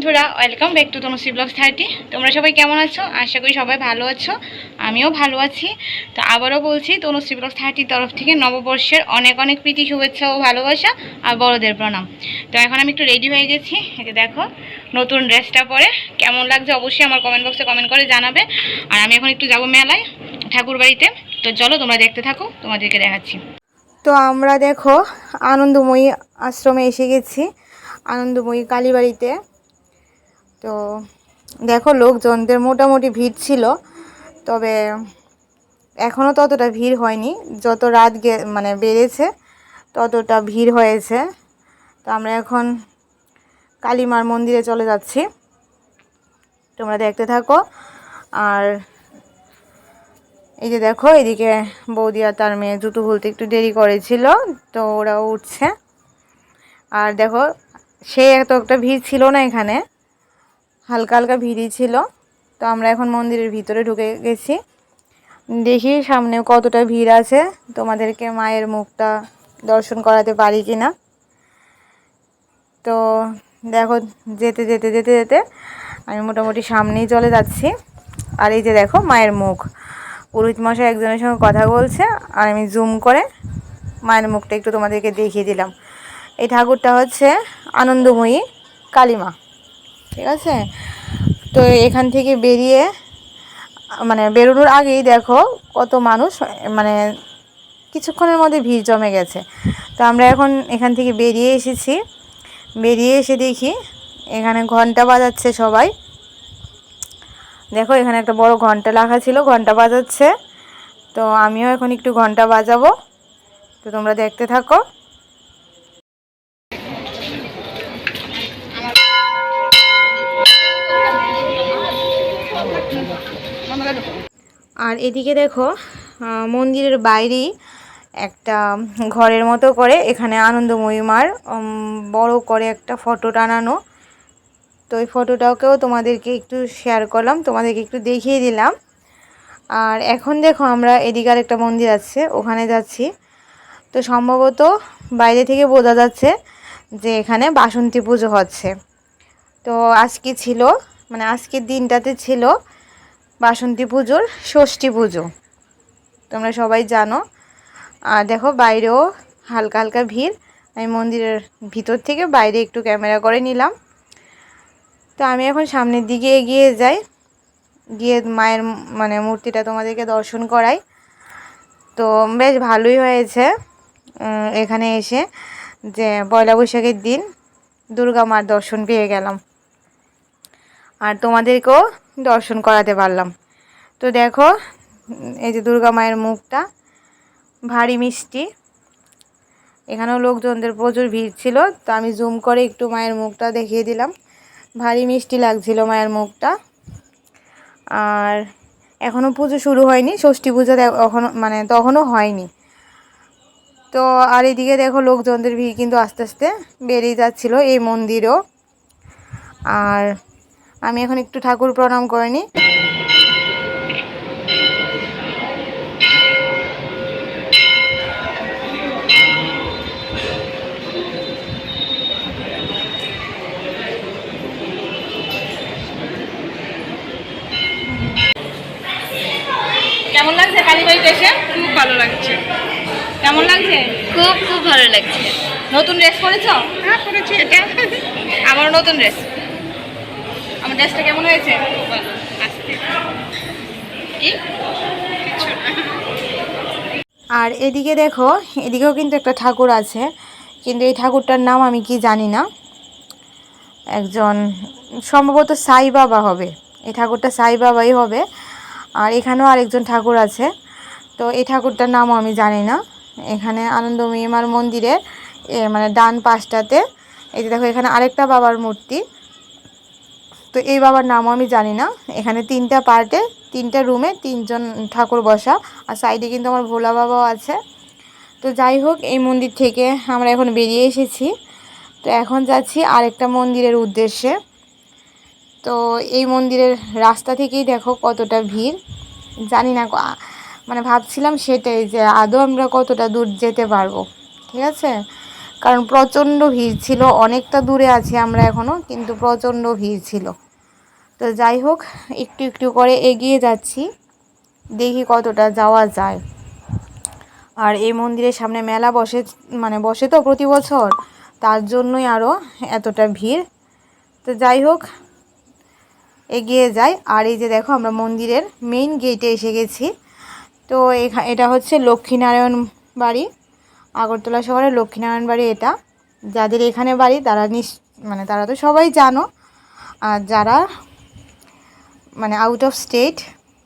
বন্ধুরা welcome back to Tanushree blogs thirty তোমরা সবাই কেমন আছো? আশা করি সবাই ভালো আছো। আমিও ভালো আছি। তো আবারও বলছি তনুশ্রী ব্লগস থার্টির তরফ থেকে নববর্ষের অনেক অনেক প্রীতি, শুভেচ্ছা ও ভালোবাসা আর বড়দের প্রণাম। তো এখন আমি একটু রেডি হয়ে গেছি। যে দেখো, নতুন ড্রেসটা পরে। কেমন লাগছে অবশ্যই আমার কমেন্ট বক্সে কমেন্ট করে জানাবে। আর আমি এখন একটু যাব মেলায়, ঠাকুর বাড়িতে। তো চলো, তোমরা দেখতে থাকো, তোমাদেরকে দেখাচ্ছি। তো আমরা দেখো, আনন্দময়ী আশ্রমে এসে গেছি। আনন্দময়ী কালীবাড়িতে। তো দেখো লোকজনদের মোটামুটি ভিড় ছিল, তবে এখনও ততটা ভিড় হয়নি। যত রাত গে মানে বেড়েছে, ততটা ভিড় হয়েছে। তো আমরা এখন কালীমার মন্দিরে চলে যাচ্ছি। তোমরা দেখতে থাকো। আর এই যে দেখো, এদিকে বৌদি আর তার মেয়ে জুতো খুলতে একটু দেরি করেছিল, তো ওরাও উঠছে। আর দেখো, সে এত একটা ভিড় ছিল না এখানে। হালকা হালকা ভিড়ই ছিল। তো আমরা এখন মন্দিরের ভিতরে ঢুকে গেছি। দেখি সামনে কতটা ভিড় আছে। তোমাদেরকে মায়ের মুখটা দর্শন করাতে পারি কি না তো দেখো, যেতে যেতে যেতে যেতে আমি মোটামুটি সামনেই চলে যাচ্ছি। আর এই যে দেখো, মায়ের মুখ। পুরোহিত মশাই একজনের সঙ্গে কথা বলছে আর আমি জুম করে মায়ের মুখটা একটু তোমাদেরকে দেখিয়ে দিলাম। এই ঠাকুরটা হচ্ছে আনন্দময়ী কালীমা। ঠিক আছে? তো এখান থেকে বেরিয়ে মানে বেরোনোর আগেই দেখো কত মানুষ মানে কিছুক্ষণের মধ্যে ভিড় জমে গেছে। তো আমরা এখন এখান থেকে বেরিয়ে এসেছি। বেরিয়ে এসে দেখি এখানে ঘণ্টা বাজাচ্ছে সবাই। দেখো এখানে একটা বড় ঘণ্টা রাখা ছিল, ঘণ্টা বাজাচ্ছে। তো আমিও এখন একটু ঘণ্টা বাজাবো। তো তোমরা দেখতে থাকো। আর এদিকে দেখো মন্দিরের বাইরেই একটা ঘরের মতো করে এখানে আনন্দময়ী মার বড় করে একটা ফটো টানানো। তো ওই ফটোটাকেও তোমাদেরকে একটু শেয়ার করলাম, তোমাদেরকে একটু দেখিয়ে দিলাম। আর এখন দেখো আমরা এদিকে একটা মন্দির আছে, ওখানে যাচ্ছি। তো সম্ভবত বাইরে থেকে বোঝা যাচ্ছে যে এখানে বাসন্তী পুজো হচ্ছে। তো আজকে ছিল মানে আজকের দিনটাতে ছিল বাসন্তী পুজোর ষষ্ঠী পুজো। তোমরা সবাই জানো। আর দেখো, বাইরেও হালকা হালকা ভিড়। আমি মন্দিরের ভিতর থেকে বাইরে একটু ক্যামেরা করে নিলাম। তো আমি এখন সামনের দিকে এগিয়ে যাই। গিয়ে মায়ের মানে মূর্তিটা তোমাদেরকে দর্শন করাই। তো বেশ ভালোই হয়েছে এখানে এসে যে পয়লা বৈশাখের দিন দুর্গা মার দর্শন পেয়ে গেলাম। আর তোমাদেরকেও দর্শন করাতে পারলাম। তো দেখো, এই যে দুর্গা মায়ের মুখটা, ভারী মিষ্টি। এখানেও লোকজনদের প্রচুর ভিড় ছিল, তো আমি জুম করে একটু মায়ের মুখটা দেখিয়ে দিলাম। ভারী মিষ্টি লাগছিল মায়ের মুখটা। আর এখনও পুজো শুরু হয়নি, ষষ্ঠী পুজো এখনও মানে তখনও হয়নি। তো আর এদিকে দেখো, লোকজনদের ভিড় কিন্তু আস্তে আস্তে বেড়েই যাচ্ছিল এই মন্দিরও। আর আমি এখন একটু ঠাকুর প্রণাম করে নিই। কেমন লাগছে কালীবাড়িতে এসে? খুব ভালো লাগছে। কেমন লাগছে? খুব খুব ভালো লাগছে। নতুন ড্রেস করেছ হ্যাঁ করেছি এটা। আমারও নতুন ড্রেস আমার ড্রেসটা কেমন হয়েছে? আর এদিকে দেখো, এদিকেও কিন্তু একটা ঠাকুর আছে। কিন্তু এই ঠাকুরটার নাম আমি কি জানি না। একজন, সম্ভবত সাই বাবা হবে। এই ঠাকুরটা সাই বাবাই হবে। আর এখানেও আরেকজন ঠাকুর আছে। তো এই ঠাকুরটার নামও আমি জানি না। এখানে আনন্দময়ী মার মন্দিরের মানে ডান পাশটাতে, এই যে দেখো, এখানে আরেকটা বাবার মূর্তি। তো এই বাবার নামও আমি জানি না। এখানে তিনটা পার্টে তিনটা রুমে তিনজন ঠাকুর বসা, আর সাইডে কিন্তু আমার ভোলা বাবাও আছে। তো যাই হোক, এই মন্দির থেকে আমরা এখন বেরিয়ে এসেছি। তো এখন যাচ্ছি আরেকটা মন্দিরের উদ্দেশ্যে। তো এই মন্দিরের রাস্তা থেকেই দেখো কতটা ভিড়। জানি না মানে ভাবছিলাম সেটাই যে আদৌ আমরা কতটা দূর যেতে পারব। ঠিক আছে? কারণ প্রচণ্ড ভিড় ছিল, অনেকটা দূরে আছি আমরা এখনও কিন্তু প্রচণ্ড ভিড় ছিল। তো যাই হোক, একটু একটু করে এগিয়ে যাচ্ছি, দেখি কতটা যাওয়া যায়। আর এই মন্দিরের সামনে মেলা বসে মানে বসে তো প্রতি বছর, তার জন্যই আরও এতটা ভিড়। তো যাই হোক, এগিয়ে যাই। আর এই যে দেখো, আমরা মন্দিরের মেইন গেটে এসে গেছি। তো এটা হচ্ছে লক্ষ্মীনারায়ণ বাড়ি। আগরতলা শহরের লক্ষ্মীনারায়ণ বাড়ি এটা। যাদের এখানে বাড়ি, তারা নিস মানে তারা তো সবাই জানো। আর যারা মানে আউট অফ স্টেট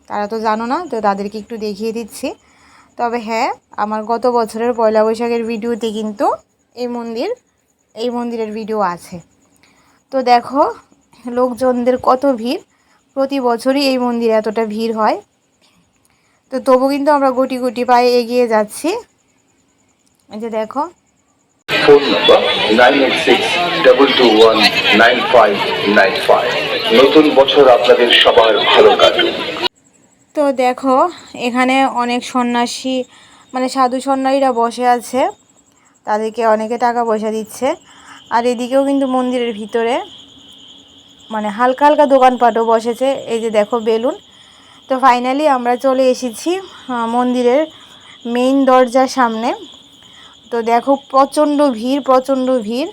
তারা তো জানো না, তো তাদেরকে একটু দেখিয়ে দিচ্ছি। তবে হ্যাঁ আমার গত বছরের পয়লা বৈশাখের ভিডিওতে কিন্তু এই মন্দির, এই মন্দিরের ভিডিও আছে। তো দেখো, লোকজনদের কত ভিড়। প্রতি বছরই এই মন্দিরে এতটা ভিড় হয়। তো তবু কিন্তু আমরা গুটি গুটি পায়ে এগিয়ে যাচ্ছি। এই যে দেখো। Phone number nine eight six double two one nine five nine five নতুন বছর আপনাদের সবার ভালো কাটুক। তো দেখো এখানে অনেক সন্ন্যাসী মানে সাধু সন্ন্যাসীরা বসে আছে। তাদেরকে অনেকে টাকা পয়সা দিচ্ছে। আর এদিকেও কিন্তু মন্দিরের ভিতরে মানে হালকা হালকা দোকানপাটও বসেছে। এই যে দেখো বেলুন। তো ফাইনালি আমরা চলে এসেছি মন্দিরের মেইন দরজার সামনে। তো দেখো প্রচণ্ড ভিড় প্রচণ্ড ভিড়।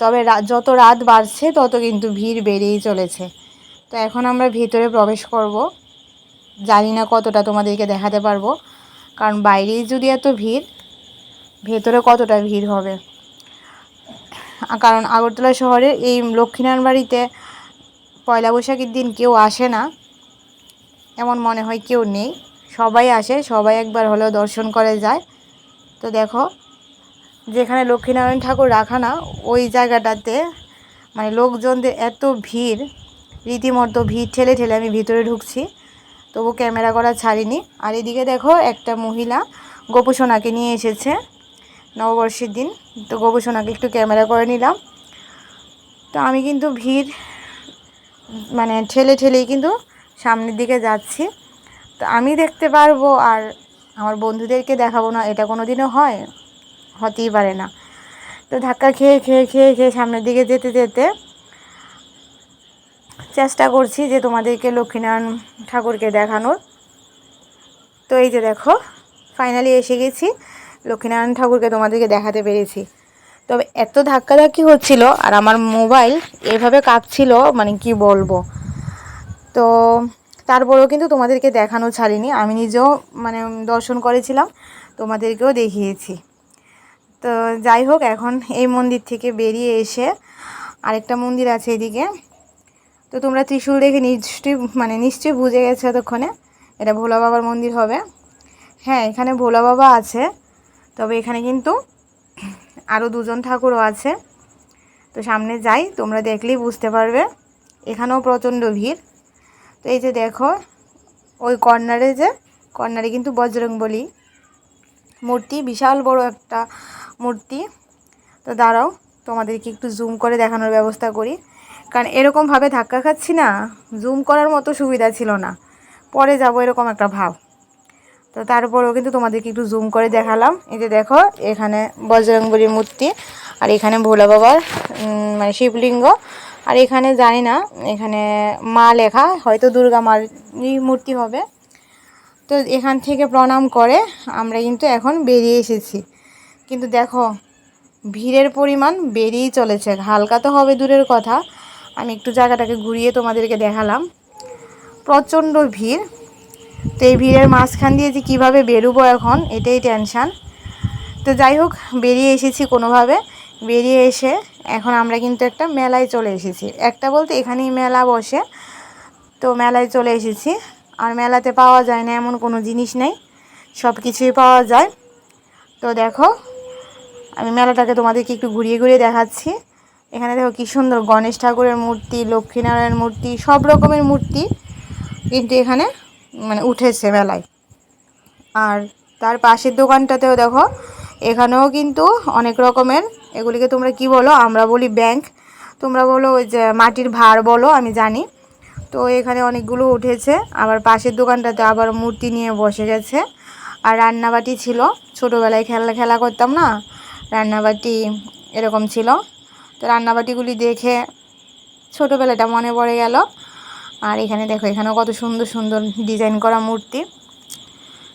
তবে যত রাত বাড়ছে, তত কিন্তু ভিড় বেড়েই চলেছে। তো এখন আমরা ভিতরে প্রবেশ করব। জানি না কতটা তোমাদেরকে দেখাতে পারব। কারণ বাইরেই যদি এত ভিড়, ভেতরে কতটা ভিড় হবে? কারণ আগরতলা শহরে এই লক্ষ্মীনারায়ণ বাড়িতে পয়লা বৈশাখের দিন কেউ আসে না। এমন মনে হয় কেউ নেই। সবাই আসে, সবাই একবার হলেও দর্শন করে যায়। তো দেখো যেখানে লক্ষ্মীনারায়ণ ঠাকুর রাখা না, ওই জায়গাটাতে মানে লোকজনদের এত ভিড়, রীতিমতো ভিড়, ঠেলে ঠেলে আমি ভিতরে ঢুকছি। তবু ক্যামেরা করা ছাড়িনি। আর এদিকে দেখো একটা মহিলা গোপুসোনাকে নিয়ে এসেছে নববর্ষের দিন। তো গোপুসোনাকে একটু ক্যামেরা করে নিলাম। তো আমি কিন্তু ভিড় মানে ঠেলে ঠেলেই কিন্তু সামনের দিকে যাচ্ছি। তো আমি দেখতে পারব আর আমার বন্ধুদেরকে দেখাবো না, এটা কোনো দিনও হয়। হতেই পারে না। তো ধাক্কা খেয়ে খেয়ে খেয়ে খেয়ে সামনের দিকে যেতে যেতে চেষ্টা করছি যে তোমাদেরকে লক্ষ্মীনারায়ণ ঠাকুরকে দেখানোর। তো এই যে দেখো ফাইনালি এসে গেছি, লক্ষ্মীনারায়ণ ঠাকুরকে তোমাদেরকে দেখাতে পেরেছি। তবে এত ধাক্কাধাক্কি হচ্ছিল আর আমার মোবাইল এভাবে কাঁপছিল মানে কি বলব? তো তারপরেও কিন্তু তোমাদেরকে দেখানো ছাড়িনি, আমি নিজেও মানে দর্শন করেছিলাম, তোমাদেরকেও দেখিয়েছি। তো যাই হোক, এখন এই মন্দির থেকে বেরিয়ে এসে আরেকটা মন্দির আছে এদিকে। তো তোমরা ত্রিশূল দেখে নিশ্চয়ই মানে নিশ্চয়ই বুঝে গেছো এতক্ষণে এটা ভোলা বাবার মন্দির হবে। হ্যাঁ এখানে ভোলা বাবা আছে, তবে এখানে কিন্তু আরও দুজন ঠাকুরও আছে। তো সামনে যাই, তোমরা দেখলেই বুঝতে পারবে, এখানেও প্রচণ্ড ভিড়। তো এই যে দেখো, ওই কর্নারে যে, কর্নারে কিন্তু বজরংবলী। মূর্তি, বিশাল বড় একটা মূর্তি। তো দাঁড়াও, তোমাদেরকে একটু জুম করে দেখানোর ব্যবস্থা করি। কারণ এরকমভাবে ধাক্কা খাচ্ছি না জুম করার মতো সুবিধা ছিল না। পরে যাব এরকম একটা ভাব। তো তারপরেও কিন্তু তোমাদেরকে একটু জুম করে দেখালাম। এই যে দেখো, এখানে বজরংবলীর মূর্তি আর এখানে ভোলা বাবার মানে শিবলিঙ্গ। আর এখানে জানি না, এখানে মা লেখা, হয়তো দুর্গা মারই মূর্তি হবে। তো এখান থেকে প্রণাম করে আমরা কিন্তু এখন বেরিয়ে এসেছি। কিন্তু দেখো, ভিড়ের পরিমাণ বেড়েই চলেছে। হালকা তো হবে দূরের কথা। আমি একটু জায়গাটাকে ঘুরিয়ে তোমাদেরকে দেখালাম। প্রচণ্ড ভিড়। তো এই ভিড়ের মাঝখান দিয়ে যে কীভাবে বেরোবো এখন, এটাই টেনশান তো যাই হোক, বেরিয়ে এসেছি কোনোভাবে। বেরিয়ে এসে এখন আমরা কিন্তু একটা মেলায় চলে এসেছি। একটা বলতে এখানেই মেলা বসে। তো মেলায় চলে এসেছি। আর মেলাতে পাওয়া যায় না, এমন কোনো জিনিস নেই। সব কিছুই পাওয়া যায়। তো দেখো, আমি মেলাটাকে তোমাদেরকে একটু ঘুরিয়ে ঘুরিয়ে দেখাচ্ছি। এখানে দেখো কী সুন্দর গণেশ ঠাকুরের মূর্তি, লক্ষ্মীনারায়ণ মূর্তি, সব রকমের মূর্তি কিন্তু এখানে মানে উঠেছে মেলায়। আর তার পাশের দোকানটাতেও দেখো, এখানেও কিন্তু অনেক রকমের, এগুলিকে তোমরা কি বলো? আমরা বলি ব্যাংক। তোমরা বলো ওই যে মাটির ভার বলো, আমি জানি। তো এখানে অনেকগুলো উঠেছে। আবার পাশের দোকানটাতে আবার মূর্তি নিয়ে বসে গেছে। আর রান্নাবাটি ছিল। ছোটোবেলায় খেলা খেলা করতাম না? রান্নাবাটি এরকম ছিল। তো রান্নাবাটিগুলি দেখে ছোটোবেলাটা মনে পড়ে গেল। আর এখানে দেখো, এখানেও কত সুন্দর সুন্দর ডিজাইন করা মূর্তি।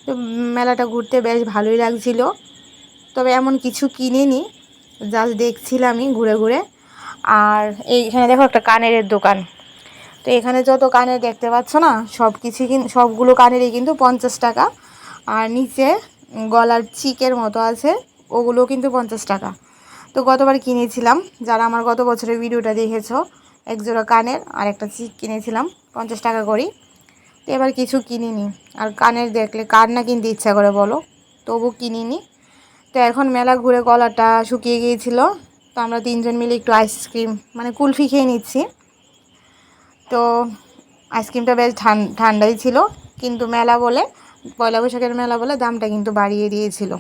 তো মেলাটা ঘুরতে বেশ ভালোই লাগছিল। তবে এমন কিছু কিনিনি, জাস্ট দেখছিলামই ঘুরে ঘুরে। আর এইখানে দেখো একটা কানের দোকান। তো এখানে যত কানের দেখতে পাচ্ছ না, সব কিছু সবগুলো কানেরই কিন্তু পঞ্চাশ টাকা। আর নিচে গলার চিকের মতো আছে ওগুলো কিন্তু পঞ্চাশ টাকা। তো গতবার কিনেছিলাম, যারা আমার গত বছরের ভিডিওটা দেখেছ এক জোড়া কানের, আর একটা চিক কিনেছিলাম, পঞ্চাশ টাকা করেই তো এবার কিছু কিনিনি, আর কানের দেখলে কার না কিনতে ইচ্ছা করে বলো? তবু কিনিনি। তো এখন মেলা ঘুরে গলাটা শুকিয়ে গিয়েছিল, তো আমরা তিনজন মিলে একটু আইসক্রিম মানে কুলফি খেয়ে নিচ্ছি। তো আইসক্রিমটা বেশ ঠান- ঠান্ডাই ছিল, কিন্তু মেলা বলে, পয়লা বৈশাখের মেলা বলে দামটা কিন্তু বাড়িয়ে দিয়েছিল।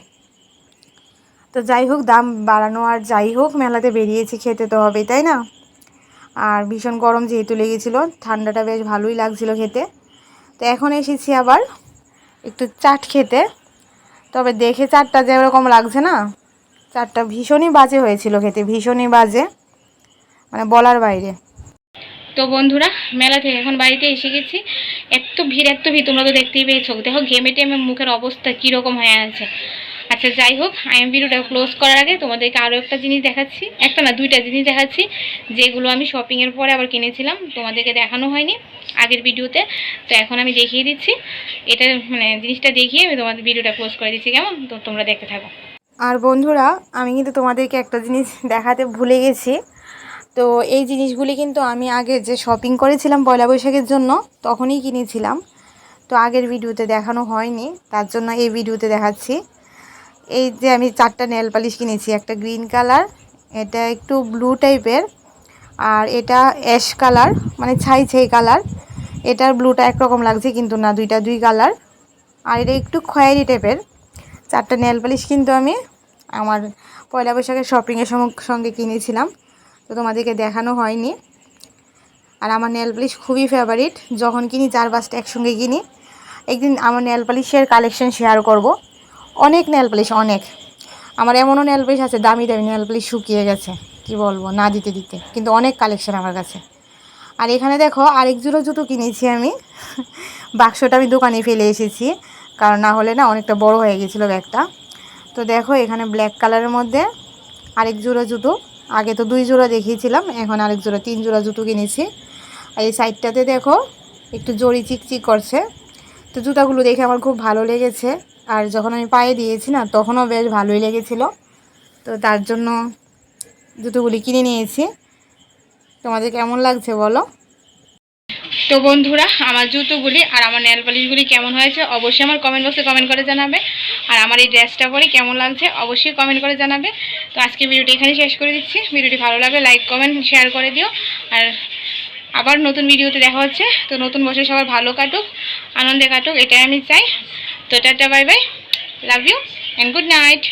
তো যাই হোক, দাম বাড়ানো আর যাই হোক, মেলাতে বেরিয়েছি, খেতে তো হবেই, তাই না? আর ভীষণ গরম যেহেতু লেগেছিল, ঠান্ডাটা বেশ ভালোই লাগছিল খেতে। তো এখন এসেছি আবার একটু চাট খেতে। তবে দেখে চাটটা যে ওরকম লাগছে না, চাটটা ভীষণই বাজে হয়েছিল খেতে, ভীষণই বাজে মানে বলার বাইরে। তো বন্ধুরা, মেলা থেকে এখন বাড়িতে এসে গেছি। এত ভিড় এত ভিড়, তোমরা তো দেখতেই পেয়েছ। দেখো ঘেমে টেমে মুখের অবস্থা কীরকম হয়ে আছে। আচ্ছা যাই হোক, আমি ভিডিওটা ক্লোজ করার আগে তোমাদেরকে আরও একটা জিনিস দেখাচ্ছি। একটা না, দুইটা জিনিস দেখাচ্ছি, যেগুলো আমি শপিংয়ের পরে আবার কিনেছিলাম। তোমাদেরকে দেখানো হয়নি আগের ভিডিওতে তো এখন আমি দেখিয়ে দিচ্ছি। এটা মানে জিনিসটা দেখিয়ে আমি তোমাদের ভিডিওটা ক্লোজ করে দিচ্ছি, কেমন? তো তোমরা দেখতে থাকো। আর বন্ধুরা, আমি কিন্তু তোমাদেরকে একটা জিনিস দেখাতে ভুলে গেছি। তো এই জিনিসগুলি কিন্তু আমি আগে যে শপিং করেছিলাম পয়লা বৈশাখের জন্য, তখনই কিনেছিলাম। তো আগের ভিডিওতে দেখানো হয়নি, তার জন্য এই ভিডিওতে দেখাচ্ছি। এই যে আমি চারটা নেল পালিশ কিনেছি, একটা গ্রিন কালার এটা একটু ব্লু টাইপের আর এটা অ্যাশ কালার মানে ছাই ছাই কালার এটার ব্লুটা একরকম লাগছে কিন্তু না, দুইটা দুই কালার আর এটা একটু খয়েরি টাইপের চারটা নেল পালিশ কিন্তু আমি আমার পয়লা বৈশাখের শপিংয়ের সঙ্গে কিনেছিলাম। তো তোমাদেরকে দেখানো হয়নি। আর আমার নেল পালিশ খুবই ফেভারিট যখন কিনি চার পাঁচটা একসঙ্গে কিনি, একদিন আমার নেল পালিশের কালেকশন শেয়ার করব। অনেক নেল পালিশ অনেক। আমার এমনও নেল পালিশ আছে, দামি দামি নেল পালিশ শুকিয়ে গেছে, কি বলব, না দিতে দিতে, কিন্তু অনেক কালেকশন আমার কাছে। আর এখানে দেখো, আরেক জুড়ো জুতো কিনেছি আমি। বাক্সটা আমি দোকানে ফেলে এসেছি, কারণ না হলে না অনেকটা বড় হয়ে গেছিল ব্যাগটা। তো দেখো, এখানে ব্ল্যাক কালারের মধ্যে আরেক জুড়ো জুতো। আগে তো দুই জোড়া দেখিয়েছিলাম, এখন আরেক জোড়া, তিন জোড়া জুতো কিনেছি। আর এই সাইডটাতে দেখো, একটু জড়ি চিকচিক করছে। তো জুতাগুলো দেখে আমার খুব ভালো লেগেছে। আর যখন আমি পায়ে দিয়েছি না, তখনও বেশ ভালোই লেগেছিলো। তো তার জন্য জুতোগুলি কিনে নিয়েছি। তোমাদের কেমন লাগছে বলো? তো বন্ধুরা, আমার জুতোগুলি আর আমার নেল পালিশগুলি কেমন হয়েছে অবশ্যই আমার কমেন্ট বক্সে কমেন্ট করে জানাবে। আর আমার এই ড্রেসটা পরে কেমন লাগছে অবশ্যই কমেন্ট করে জানাবে। তো আজকে ভিডিওটি এখানে শেষ করে দিচ্ছি। ভিডিওটি ভালো লাগলে লাইক কমেন্ট শেয়ার করে দিও। আর আবার নতুন ভিডিওতে দেখা হচ্ছে। তো নতুন বছর সবার ভালো কাটুক, আনন্দে কাটুক, এটাই আমি চাই। তো tata bye bye love you and good night